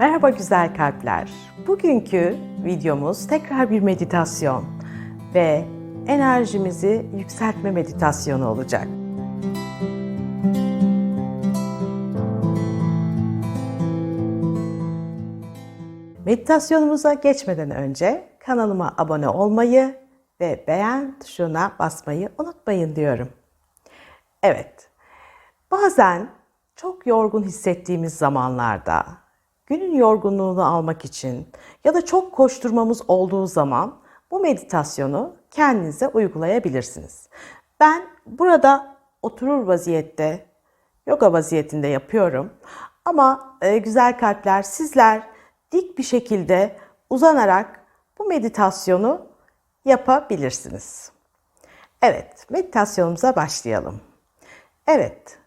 Merhaba güzel kalpler. Bugünkü videomuz tekrar bir meditasyon ve enerjimizi yükseltme meditasyonu olacak. Meditasyonumuza geçmeden önce kanalıma abone olmayı ve beğen tuşuna basmayı unutmayın diyorum. Evet, bazen çok yorgun hissettiğimiz zamanlarda günün yorgunluğunu almak için ya da çok koşturmamız olduğu zaman bu meditasyonu kendinize uygulayabilirsiniz. Ben burada oturur vaziyette, yoga vaziyetinde yapıyorum. Ama e, güzel kalpler sizler dik bir şekilde uzanarak bu meditasyonu yapabilirsiniz. Evet, meditasyonumuza başlayalım. Evet.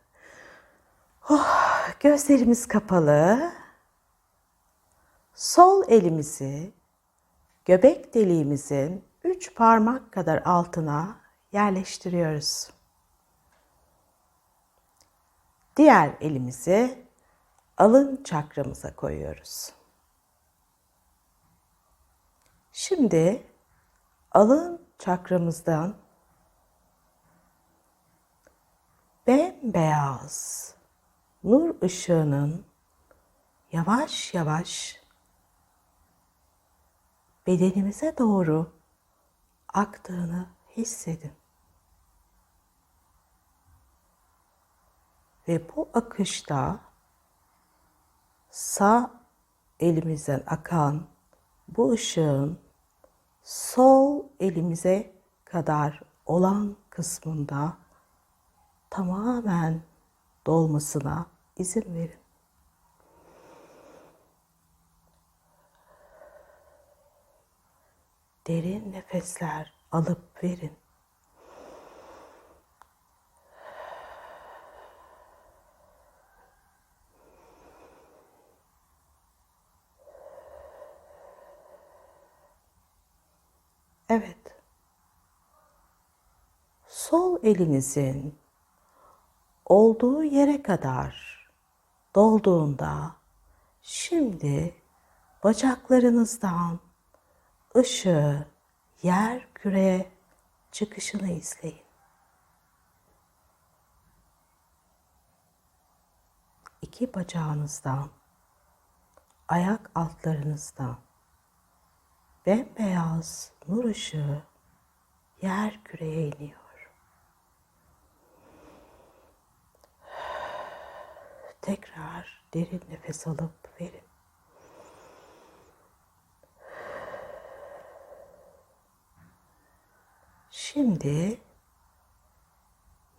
Oh, gözlerimiz kapalı. Sol elimizi göbek deliğimizin üç parmak kadar altına yerleştiriyoruz. Diğer elimizi alın çakramıza koyuyoruz. Şimdi alın çakramızdan bembeyaz nur ışığının yavaş yavaş bedenimize doğru aktığını hissedin. Ve bu akışta sağ elimizden akan bu ışığın sol elimize kadar olan kısmında tamamen dolmasına izin verin. Derin nefesler alıp verin. Evet. Sol elinizin olduğu yere kadar dolduğunda şimdi bacaklarınızdan ışığı yer küreye çıkışını izleyin. İki bacağınızdan, ayak altlarınızdan bembeyaz nur ışığı yer küreye iniyor. Tekrar derin nefes alıp verin. Şimdi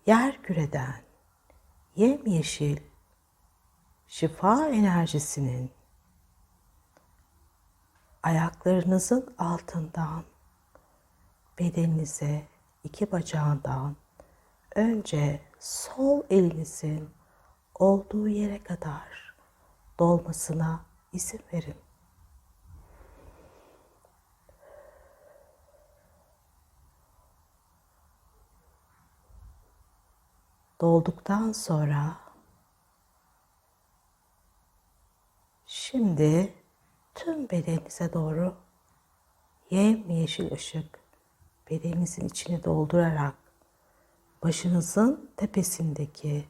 yer küreden yemyeşil şifa enerjisinin ayaklarınızın altından bedeninize iki bacağından önce sol elinizin olduğu yere kadar dolmasına izin verin. Dolduktan sonra şimdi tüm bedeninize doğru yemyeşil ışık bedeninizin içini doldurarak başınızın tepesindeki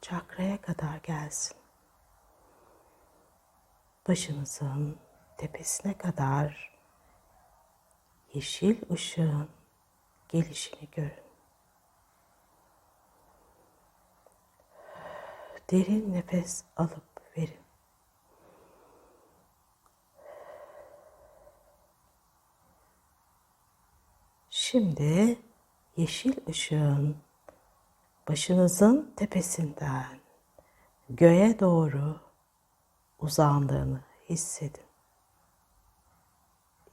çakraya kadar gelsin. Başınızın tepesine kadar yeşil ışığın gelişini görün. Derin nefes alıp verin. Şimdi yeşil ışığın başınızın tepesinden göğe doğru uzandığını hissedin.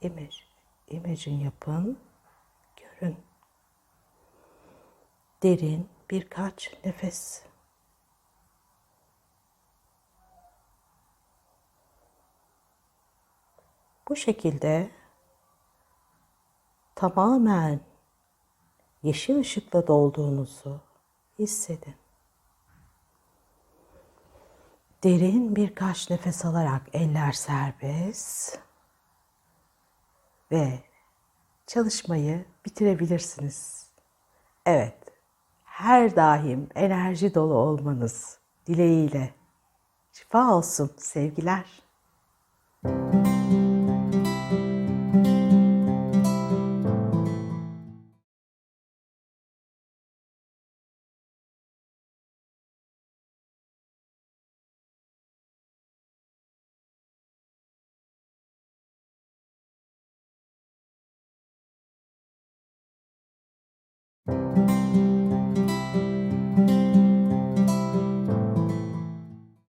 İmaj, imajın yapın, görün. Derin birkaç nefes Bu şekilde tamamen yeşil ışıkla dolduğunuzu hissedin. Derin birkaç nefes alarak eller serbest ve çalışmayı bitirebilirsiniz. Evet, her daim enerji dolu olmanız dileğiyle. Şifa olsun sevgiler. Müzik